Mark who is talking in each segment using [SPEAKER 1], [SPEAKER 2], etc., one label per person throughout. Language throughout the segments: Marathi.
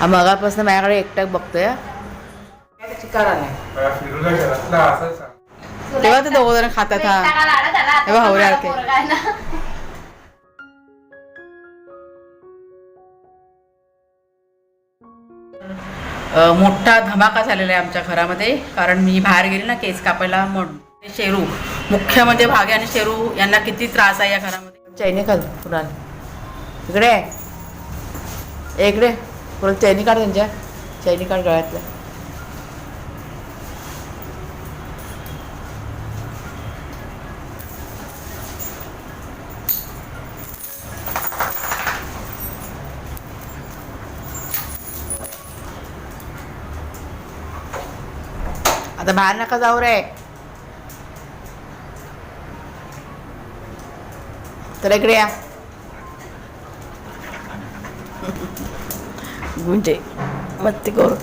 [SPEAKER 1] हा मगापासून माझ्याकडे एकटक बघतोय. तेव्हा ते दोघ जण खातात हा. तेव्हा बघ, मोठा धमाका झालेला आहे आमच्या घरामध्ये कारण मी बाहेर गेली ना केस कापायला म्हणून. शेरू मुख्य म्हणजे भागे आणि शेरू यांना किती त्रास आहे या घरामध्ये. चैने खाल कुणाल? इकडे. आहे. इकडे. परत चैनी काढ त्यांच्या. चैनी काढ गळ्यातल्या. आता बाहेर नका जाऊ रे. तर इकडे या. म्हणजे गुंजे मत्ती करू.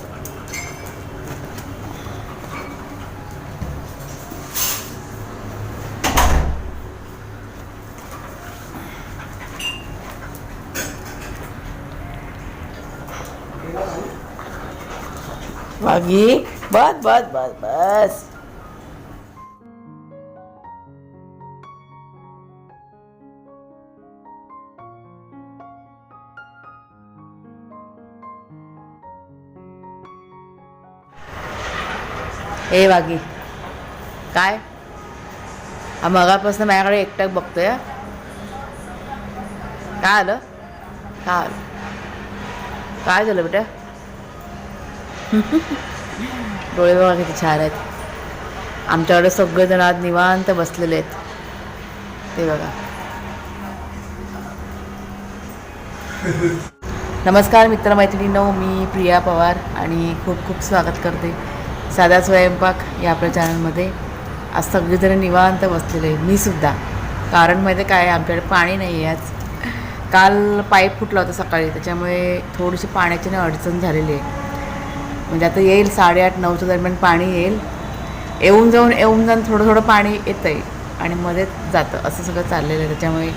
[SPEAKER 1] वागी बस बस बस बस. ए वागी. काय? हा मगापासून माझ्याकडे एकटक बघतोय. काय आलं? काय आलं? काय झालं बेटा? डोळे बघा किती छान आहेत. आमच्याकडे सगळेजण आज निवांत बसलेले आहेत. ते बघा. नमस्कार मित्रमैत्रिणींनो मी प्रिया पवार आणि खूप खूप स्वागत करते. साधा स्वयंपाक या आपल्या चॅनलमध्ये आज सगळेजण निवांत बसलेले आहे मीसुद्धा कारण माहिती काय आमच्याकडे पाणी नाही आहे आज. काल पाईप फुटला होता सकाळी त्याच्यामुळे थोडीशी पाण्याची ना अडचण झालेली आहे. म्हणजे आता येईल साडेआठ नऊच्या दरम्यान पाणी येईल. येऊन जाऊन येऊन जाऊन थोडं थोडं पाणी येतं आहे आणि मध्येच जातं. असं सगळं चाललेलं आहे. त्याच्यामुळे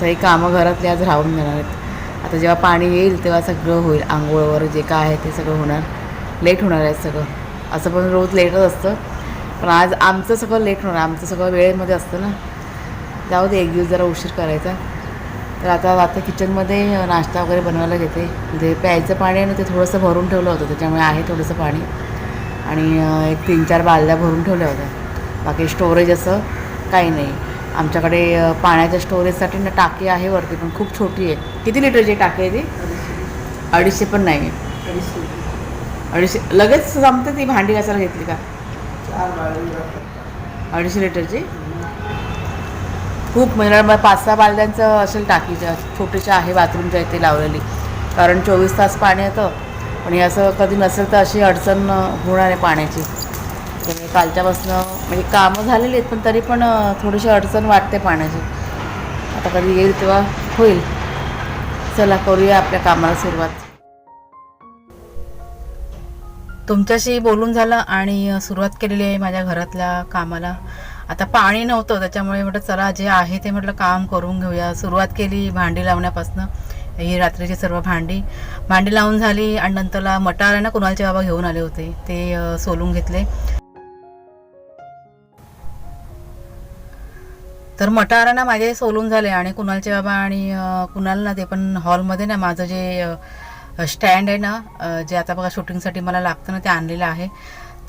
[SPEAKER 1] सगळी कामं घरातली आज राहून जाणार आहेत. आता जेव्हा पाणी येईल तेव्हा सगळं होईल. आंघोळ वगैरे जे काय आहे ते सगळं होणार. लेट होणार आहे सगळं. असं पण रोज लेटच असतं. पण आज आमचं सगळं लेट होणार आमचं सगळं वेळेमध्ये असतं ना. जाऊ दे एक दिवस जरा उशीर करायचा. तर आता आता किचनमध्ये नाश्ता वगैरे बनवायला घेते. म्हणजे प्यायचं पाणी आहे ना ते थोडंसं भरून ठेवलं होतं त्याच्यामुळे आहे थोडंसं पाणी. आणि एक तीन चार बालद्या भरून ठेवल्या होत्या. बाकी स्टोरेज असं काही नाही. आमच्याकडे पाण्याच्या स्टोरेजसाठी ना टाकी आहे वरती पण खूप छोटी आहे. किती लिटरची टाकी आहे ती? अडीचशे पण नाही आहे अडीचशे लगेच जमते ती भांडी घासायला घेतली का? अडीचशे लिटरची? खूप म्हणजे मग पाच सहा बालद्यांचं असेल टाकीच्या छोटीशी आहे बाथरूमच्या इथे लावलेली. कारण चोवीस तास पाणी येतं. पण हे असं कधी नसेल तर अशी अडचण होणार आहे पाण्याची. त्यामुळे कालच्यापासनं म्हणजे कामं झालेली आहेत पण तरी पण थोडीशी अडचण वाटते पाण्याची. आता कधी येईल तेव्हा होईल. चला करूया आपल्या कामाला सुरुवात. तुमच्याशी बोलून झालं आणि सुरुवात केलेली आहे माझ्या घरातल्या कामाला. आता पाणी नव्हतं त्याच्यामुळे म्हटलं चला जे आहे ते म्हटलं काम करून घेऊया. सुरुवात केली भांडी लावण्यापासून ही रात्रीची सर्व भांडी. भांडी लावून झाली आणि नंतरला मटार आहे ना कुणालचे बाबा घेऊन आले होते. ते सोलून घेतले. तर मटार ना माझे सोलून झाले आणि कुणालचे बाबा आणि कुणाल ना ते पण हॉलमध्ये ना माझं जे स्टँड आहे ना जे आता बघा शूटिंगसाठी मला लागतं ना ते आणलेलं आहे.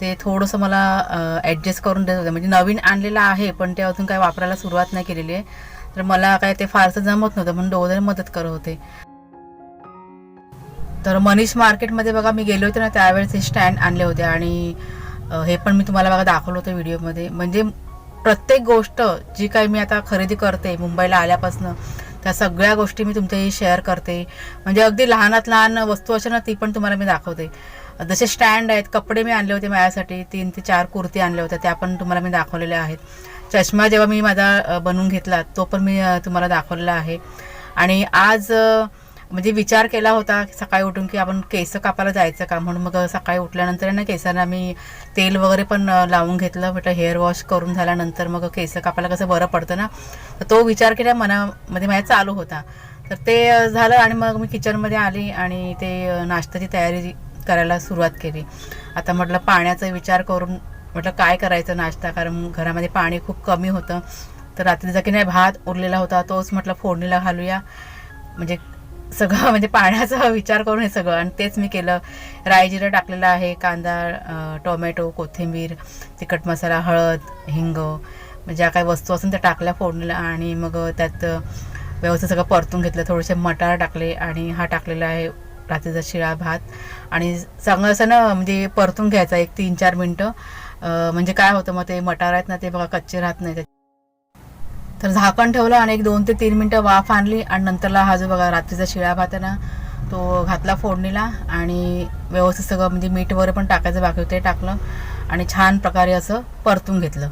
[SPEAKER 1] ते थोडंसं मला ॲडजस्ट करून देत होतं. म्हणजे नवीन आणलेलं आहे पण ते अजून काय वापरायला सुरुवात नाही केलेली आहे. तर मला काय ते फारसं जमत नव्हतं म्हणून दोघं मदत करत होते. तर मनीष मार्केटमध्ये बघा मी गेले होते ना त्यावेळेस हे स्टँड आणले होते. आणि हे पण मी तुम्हाला बघा दाखवलं होतं व्हिडिओमध्ये म्हणजे प्रत्येक गोष्ट जी काही मी आता खरेदी करते मुंबईला आल्यापासून त्या सगळ्या गोष्टी मी तुमच्याशी शेअर करते. म्हणजे अगदी लहानात लहान वस्तू असे ना ती पण तुम्हाला मी दाखवते. जसे स्टँड आहेत कपडे मी आणले होते माझ्यासाठी तीन ते चार कुर्ती आणल्या होत्या त्या पण तुम्हाला मी दाखवलेल्या आहेत. चष्मा जेव्हा मी माझा बनवून घेतला तो पण मी तुम्हाला दाखवलेला आहे. आणि आज म्हणजे विचार केला होता सकाळी उठून की आपण केस कापायला जायचं का? म्हणून मग सकाळी उठल्यानंतर ना केसांना मी तेल वगैरे पण लावून घेतलं. म्हटलं हेअर वॉश करून झाल्यानंतर मग केस कापायला कसं बरं पडतं ना? तर तो विचार केला मनामध्ये माझ्या चालू होता. तर ते झालं आणि मग मी किचनमध्ये आली आणि ते नाश्त्याची तयारी करायला सुरुवात केली. आता म्हटलं पाण्याचा विचार करून म्हटलं काय करायचं नाश्ता? कारण घरामध्ये पाणी खूप कमी होतं. तर रात्रीचा की नाही भात उरलेला होता तोच म्हटलं फोडणीला घालूया. म्हणजे सगळं म्हणजे पाण्याचा विचार करून हे सगळं. आणि तेच मी केलं. राई जिरं टाकलेलं आहे कांदा टोमॅटो कोथिंबीर तिखट मसाला हळद हिंग म्हणजे ज्या काही वस्तू असून त्या टाकल्या फोडणीला. आणि मग त्यात व्यवस्थित सगळं परतून घेतलं. थोडेसे मटार टाकले आणि हा टाकलेला आहे रात्रीचा शिळा भात. आणि चांगलं असं ना म्हणजे परतून घ्यायचा एक तीन चार मिनटं. म्हणजे काय होतं मग ते मटार आहेत ना ते बघा कच्चे राहत नाही. तर झाकण ठेवलं आणि एक दोन ते तीन मिनटं वाफ आणली आणि नंतरला हा जो बघा रात्रीचा शिळा भात आहे ना तो घातला फोडणीला आणि व्यवस्थित सगळं म्हणजे मीठ वगैरे पण टाकायचं बाकी होते ते टाकलं आणि छान प्रकारे असं परतून घेतलं.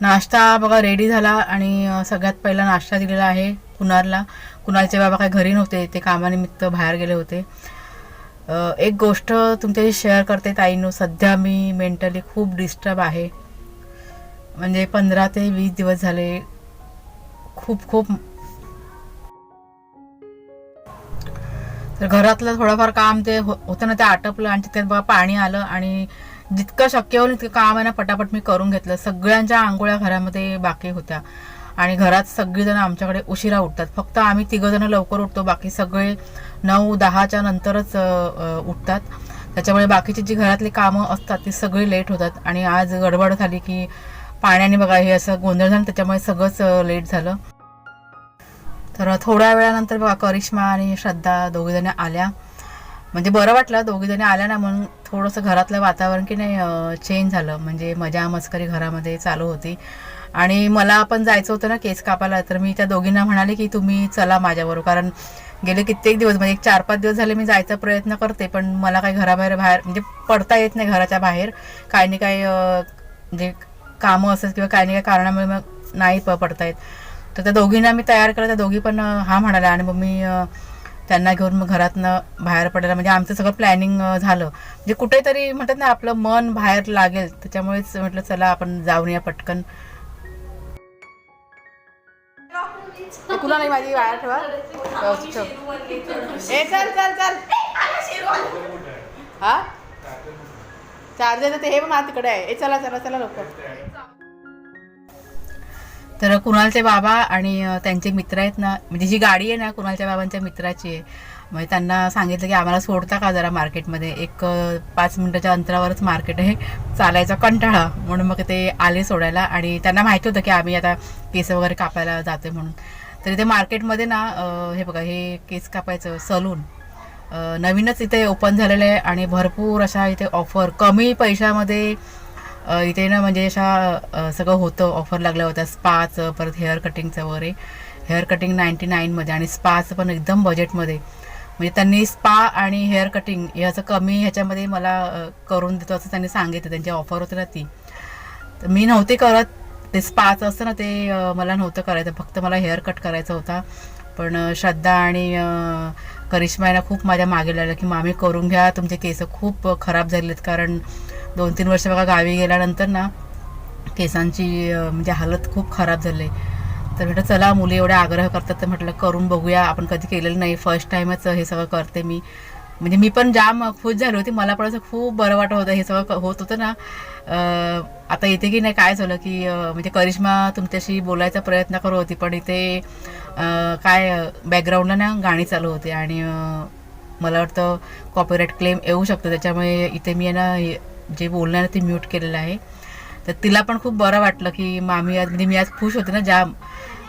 [SPEAKER 1] नाश्ता बघा रेडी झाला आणि सगळ्यात पहिला नाश्ता दिलेला आहे कुणालला. कुणालचे बाबा काही घरी नव्हते ते कामानिमित्त बाहेर गेले होते. एक गोष्ट तुमच्याशी शेअर करते ताईनो सध्या मी मेंटली खूप डिस्टर्ब आहे. म्हणजे पंधरा ते वीस दिवस झाले. खूप खूप. तर घरातलं थोडंफार काम ते हो- होतं ना ते आटपलं आणि तिथे पाणी आलं आणि जितकं शक्य होईल तितकं काम आहे ना पटापट मी करून घेतलं. सगळ्यांच्या आंघोळ्या घरामध्ये बाकी होत्या. आणि घरात सगळीजण आमच्याकडे उशिरा उठतात. फक्त आम्ही तिघंजणं लवकर उठतो. बाकी सगळे नऊ दहाच्या नंतरच उठतात. त्याच्यामुळे बाकीची जी घरातली कामं असतात ती सगळी लेट होतात. आणि आज गडबड झाली की पाण्याने बघा हे असं गोंधळ झाला त्याच्यामुळे सगळंच लेट झालं. तर थोड्या वेळानंतर बघा करिश्मा आणि श्रद्धा दोघीजणी आल्या. म्हणजे बरं वाटलं दोघीजणी आल्या ना म्हणून थोडंसं घरातलं वातावरण की नाही चेंज झालं. म्हणजे मजा मस्करी घरामध्ये चालू होती. आणि मला पण जायचं होतं ना केस कापायला. तर मी त्या दोघींना म्हणाले की तुम्ही चला माझ्याबरोबर. कारण गेले कित्येक दिवस म्हणजे एक चार पाच दिवस झाले मी जायचा प्रयत्न करते पण मला काही घराबाहेर बाहेर म्हणजे पडता येत नाही घराच्या बाहेर. काही ना काही म्हणजे कामं असेल किंवा काही ना काही कारणामुळे मग नाही प पडता येत तर त्या दोघींना मी तयार केलं त्या दोघी पण हा म्हणाल्या आणि मग मी त्यांना घेऊन मग घरातनं बाहेर पडायला म्हणजे आमचं सगळं प्लॅनिंग झालं. म्हणजे कुठेतरी म्हणतात ना आपलं मन बाहेर लागेल. त्याच्यामुळेच म्हटलं चला आपण जाऊन या पटकन. कुणा नाही माझी बाहेर ठेवा. ए चल चल चल. हा? चार्जर ते हे पण माझ्या तिकडे आहे. ए चला चला चला लवकर. तर कुणालचे बाबा आणि त्यांचे मित्र आहेत ना म्हणजे जी गाडी आहे ना कुणालच्या बाबांच्या मित्राची आहे म्हणजे त्यांना सांगितलं की आम्हाला सोडता का जरा मार्केटमध्ये? एक पाच मिनिटाच्या अंतरावरच मार्केट आहे चालायचा कंटाळा म्हणून मग ते आले सोडायला आणि त्यांना माहिती होतं की आम्ही आता केस वगैरे कापायला जाते म्हणून. तर इथे मार्केटमध्ये ना हे बघा हे केस कापायचं सलून नवीनच इथे ओपन झालेलं आहे आणि भरपूर अशा इथे ऑफर कमी पैशामध्ये इथे ना म्हणजे अशा सगळं होतं ऑफर लागल्या होत्या. स्पाचं परत हेअर कटिंगचं वगैरे. हेअर कटिंग नाईन्टी नाईनमध्ये आणि स्पाचं पण एकदम बजेटमध्ये म्हणजे त्यांनी स्पा आणि हेअर कटिंग ह्याचं कमी ह्याच्यामध्ये मला करून देतो असं त्यांनी सांगितलं. त्यांची ऑफर होती ना ती. तर मी नव्हते करत. ते स्पाचं असतं ना ते मला नव्हतं करायचं. फक्त मला हेअर कट करायचा होता. पण श्रद्धा आणि करिश्मा यांना खूप माझ्या मागे लागलं की मामी करून घ्या. तुमचे केस खूप खराब झालेत. कारण दोन तीन वर्ष बघा गावी गेल्यानंतर ना केसांची म्हणजे हालत खूप खराब झाली. तर म्हटलं चला मुली एवढा आग्रह करतात. तर म्हटलं करून बघूया आपण कधी केलेलं नाही. फर्स्ट टाईमच हे सगळं करते मी. म्हणजे मी पण जाम खुश झाली होती. मला पण असं खूप बरं वाटत होतं हे सगळं क- होत होतं ना. आता इथे की नाही काय झालं की म्हणजे करिश्मा तुमच्याशी बोलायचा प्रयत्न करत होती पण इथे काय बॅकग्राऊंडला ना गाणी चालू होती. आणि मला वाटतं कॉपीराईट क्लेम येऊ शकतो. त्याच्यामुळे इथे मी आहे ना जे बोलणार ते म्यूट केलेलं आहे. तर तिला पण खूप बरं वाटलं की मामी आज म्हणजे मी आज खुश होते ना जाम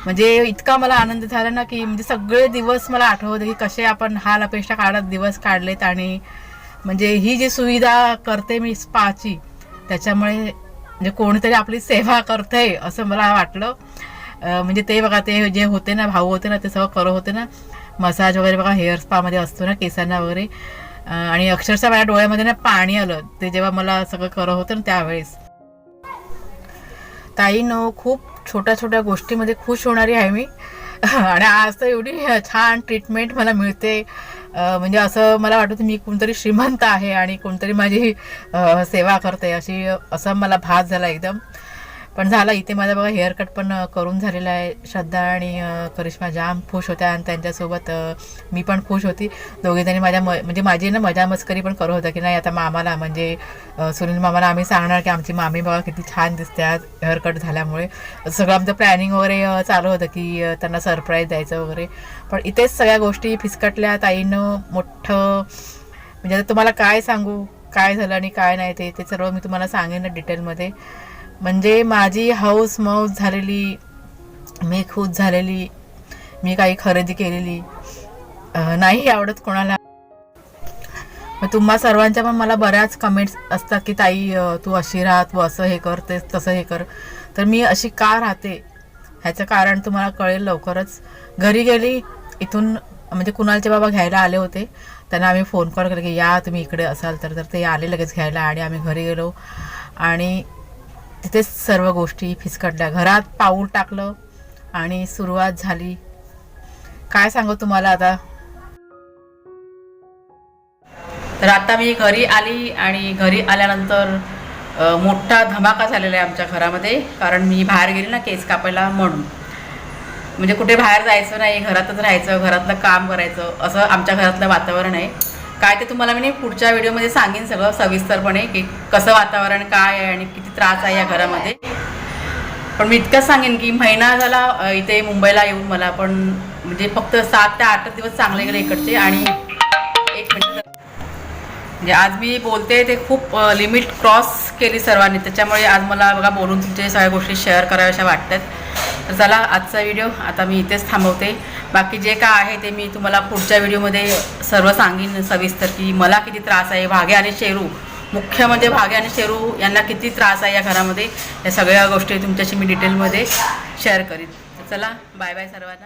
[SPEAKER 1] म्हणजे इतका मला आनंद झाला ना की म्हणजे सगळे दिवस मला आठवते की कसे आपण हाल अपेक्षा काढत दिवस काढलेत आणि म्हणजे ही जी सुविधा करते मी स्पाची त्याच्यामुळे म्हणजे कोणीतरी आपली सेवा करतंय असं मला वाटलं. म्हणजे ते बघा ते जे होते ना भाऊ होते ना ते सगळं करत होते ना. मसाज वगैरे बघा हेअर स्पामध्ये असतो ना केसांना वगैरे. आणि अक्षरशः माझ्या डोळ्यामध्ये ना पाणी आलं. ते जेव्हा मला सगळं करत होतं ना त्यावेळेस. ताईनो खूप छोट्या छोट्या गोष्टीमध्ये खुश होणारी आहे मी. आणि आज तर एवढी छान ट्रीटमेंट मला मिळते. म्हणजे असं मला वाटतं मी कोणतरी श्रीमंत आहे आणि कोणतरी माझी सेवा करते अशी असं मला भास झाला एकदम. पण झालं इथे माझा बघा हेअरकट पण करून झालेला आहे. श्रद्धा आणि करिश्मा जाम खुश होत्या आणि त्यांच्यासोबत मी पण खुश होती. दोघेजणी माझ्या म म्हणजे माझी ना मजा मस्करी पण करत होता की नाही आता मामाला म्हणजे सुनील मामाला आम्ही सांगणार की आमची मामी बघा किती छान दिसते आज हेअरकट झाल्यामुळे. सगळं आमचं प्लॅनिंग वगैरे चालू होतं की त्यांना सरप्राईज द्यायचं वगैरे. पण इथेच सगळ्या गोष्टी फिसकटल्या ताईनं मोठं म्हणजे आता तुम्हाला काय सांगू काय झालं आणि काय नाही ते ते सर्व मी तुम्हाला सांगेन डिटेलमध्ये म्हणजे माझी हौस मौज झालेली मी खुश झालेली मी काही खरेदी केलेली नाही आवडत कोणाला. मग तुम्हा सर्वांच्या पण मला बऱ्याच कमेंट्स असतात की ताई तू अशी राहा तू असं हे कर ते तसं हे कर. तर मी अशी का राहते? ह्याचं कारण तुम्हाला कळेल लवकरच. घरी गेली इथून म्हणजे कुणालचे बाबा घ्यायला आले होते त्यांना आम्ही फोन कॉल केला की या तुम्ही इकडे असाल तर तर ते आले लगेच घ्यायला. आणि आम्ही घरी गेलो. आणि तिथेच सर्व गोष्टी फिसकटल्या घरात पाऊल टाकलं आणि सुरुवात झाली. काय सांगू तुम्हाला आता? तर आता मी घरी आली आणि घरी आल्यानंतर मोठा धमाका झालेला आहे आमच्या घरामध्ये. कारण मी बाहेर गेली ना केस कापायला म्हणून. म्हणजे कुठे बाहेर जायचं नाही घरातच राहायचं घरातलं काम करायचं असं आमच्या घरातलं वातावरण आहे. काय ते तुम्हाला मी नाही पुढच्या व्हिडिओमध्ये सांगेन सगळं सविस्तरपणे की कसं वातावरण काय आहे आणि किती त्रास आहे या घरामध्ये. पण मी इतकंच सांगेन की महिना झाला इथे मुंबईला येऊन मला पण म्हणजे फक्त सात ते आठ दिवस चांगले गेले इकडचे आणि एक मिनिट म्हणजे आज मी बोलते ते खूप लिमिट क्रॉस केली सर्वांनी. त्याच्यामुळे आज मला बघा बोलून तुमच्या सगळ्या गोष्टी शेअर कराव्याशा वाटतात. तर चला आजचा व्हिडिओ आता मी इथेच थांबवते. बाकी जे काय आहे ते मी तुम्हाला पुढच्या व्हिडिओमध्ये सर्व सांगेन सविस्तर की मला किती त्रास आहे. भागे आणि शेरू मुख्य म्हणजे भागे आणि शेरू यांना किती त्रास आहे या घरामध्ये या सगळ्या गोष्टी तुमच्याशी मी डिटेलमध्ये शेअर करीन. चला बाय बाय सर्वांना.